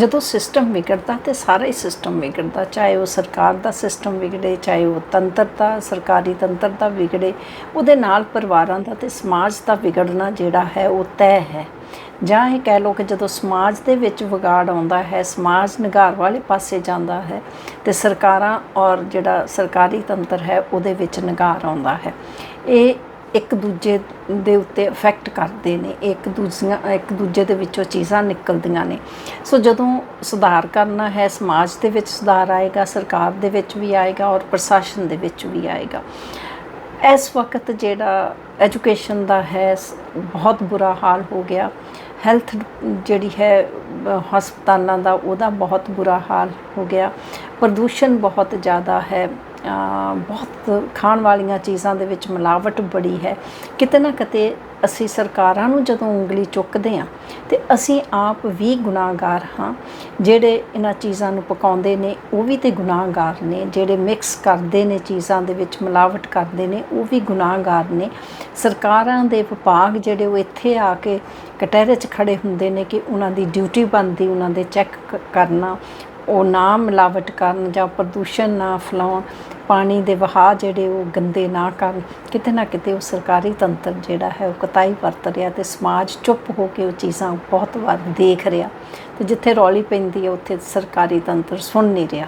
ਜਦੋਂ ਸਿਸਟਮ ਵਿਗੜਦਾ ਤੇ ਸਾਰਾ ਹੀ ਸਿਸਟਮ ਵਿਗੜਦਾ, ਚਾਹੇ ਉਹ ਸਰਕਾਰ ਦਾ ਸਿਸਟਮ ਵਿਗੜੇ, ਚਾਹੇ ਉਹ ਤੰਤਰ ਦਾ, ਸਰਕਾਰੀ ਤੰਤਰ ਦਾ ਵਿਗੜੇ, ਉਹਦੇ ਨਾਲ ਪਰਿਵਾਰਾਂ ਦਾ ਤੇ ਸਮਾਜ ਦਾ ਵਿਗੜਨਾ ਜਿਹੜਾ ਹੈ ਉਹ ਤੈਅ ਹੈ। ਜਾਂ ਇਹ ਕਹਿ ਲਓ ਕਿ ਜਦੋਂ ਸਮਾਜ ਦੇ ਵਿੱਚ ਵਿਗਾੜ ਆਉਂਦਾ ਹੈ, ਸਮਾਜ ਨਿਗਾਰ ਵਾਲੇ ਪਾਸੇ ਜਾਂਦਾ ਹੈ, ਤੇ ਸਰਕਾਰਾਂ ਔਰ ਜਿਹੜਾ ਸਰਕਾਰੀ ਤੰਤਰ ਹੈ ਉਹਦੇ ਵਿੱਚ ਨਿਗਾਰ ਆਉਂਦਾ ਹੈ। ਇਹ ਇੱਕ ਦੂਜੇ ਦੇ ਉੱਤੇ ਇਫੈਕਟ ਕਰਦੇ ਨੇ, ਇੱਕ ਦੂਜੀਆਂ, ਇੱਕ ਦੂਜੇ ਦੇ ਵਿੱਚੋਂ ਚੀਜ਼ਾਂ ਨਿਕਲਦੀਆਂ ਨੇ। ਸੋ ਜਦੋਂ ਸੁਧਾਰ ਕਰਨਾ ਹੈ, ਸਮਾਜ ਦੇ ਵਿੱਚ ਸੁਧਾਰ ਆਏਗਾ, ਸਰਕਾਰ ਦੇ ਵਿੱਚ ਵੀ ਆਏਗਾ ਔਰ ਪ੍ਰਸ਼ਾਸਨ ਦੇ ਵਿੱਚ ਵੀ ਆਏਗਾ। ਇਸ ਵਕਤ ਜਿਹੜਾ ਐਜੂਕੇਸ਼ਨ ਦਾ ਹੈ ਬਹੁਤ ਬੁਰਾ ਹਾਲ ਹੋ ਗਿਆ। ਹੈਲਥ ਜਿਹੜੀ ਹੈ ਹਸਪਤਾਲਾਂ ਦਾ, ਉਹਦਾ ਬਹੁਤ ਬੁਰਾ ਹਾਲ ਹੋ ਗਿਆ। ਪ੍ਰਦੂਸ਼ਣ ਬਹੁਤ ਜ਼ਿਆਦਾ ਹੈ। ਬਹੁਤ ਖਾਣ ਵਾਲੀਆਂ ਚੀਜ਼ਾਂ ਦੇ ਵਿੱਚ ਮਿਲਾਵਟ ਬੜੀ ਹੈ। ਕਿਤੇ ਨਾ ਕਿਤੇ ਅਸੀਂ ਸਰਕਾਰਾਂ ਨੂੰ ਜਦੋਂ ਉਂਗਲੀ ਚੁੱਕਦੇ ਹਾਂ, ਤੇ ਅਸੀਂ ਆਪ ਵੀ ਗੁਨਾਹਗਾਰ ਹਾਂ। ਜਿਹੜੇ ਇਹਨਾਂ ਚੀਜ਼ਾਂ ਨੂੰ ਪਕਾਉਂਦੇ ਨੇ, ਉਹ ਵੀ ਤੇ ਗੁਨਾਹਗਾਰ ਨੇ। ਜਿਹੜੇ ਮਿਕਸ ਕਰਦੇ ਨੇ ਚੀਜ਼ਾਂ ਦੇ ਵਿੱਚ ਮਿਲਾਵਟ ਕਰਦੇ ਨੇ, ਉਹ ਵੀ ਗੁਨਾਹਗਾਰ ਨੇ। ਸਰਕਾਰਾਂ ਦੇ ਵਿਭਾਗ ਜਿਹੜੇ ਉਹ ਇੱਥੇ ਆ ਕੇ ਕਟਹਿਰੇ 'ਚ ਖੜੇ ਹੁੰਦੇ ਨੇ ਕਿ ਉਹਨਾਂ ਦੀ ਡਿਊਟੀ ਬਣਦੀ, ਉਹਨਾਂ ਦੇ ਚੈੱਕ ਕਰਨਾ ਉਹ ਨਾ ਮਿਲਾਵਟ ਕਰਨ ਜਾਂ ਪ੍ਰਦੂਸ਼ਣ ਨਾ ਫੈਲਾਉਣ। ਪਾਣੀ ਦੇ ਵਹਾਅ ਜਿਹੜੇ ਉਹ ਗੰਦੇ ਨਾ ਕਰਨ। ਕਿਤੇ ਨਾ ਕਿਤੇ ਉਹ ਸਰਕਾਰੀ ਤੰਤਰ ਜਿਹੜਾ ਹੈ ਉਹ ਕਤਾਈ ਵਰਤ ਰਿਹਾ ਤੇ ਸਮਾਜ ਚੁੱਪ ਹੋ ਕੇ ਉਹ ਚੀਜ਼ਾਂ ਬਹੁਤ ਵਾਰ ਦੇਖ ਰਿਹਾ। ਤੇ ਜਿੱਥੇ ਰੌਲੀ ਪੈਂਦੀ ਹੈ, ਉੱਥੇ ਸਰਕਾਰੀ ਤੰਤਰ ਸੁਣ ਨਹੀਂ ਰਿਹਾ।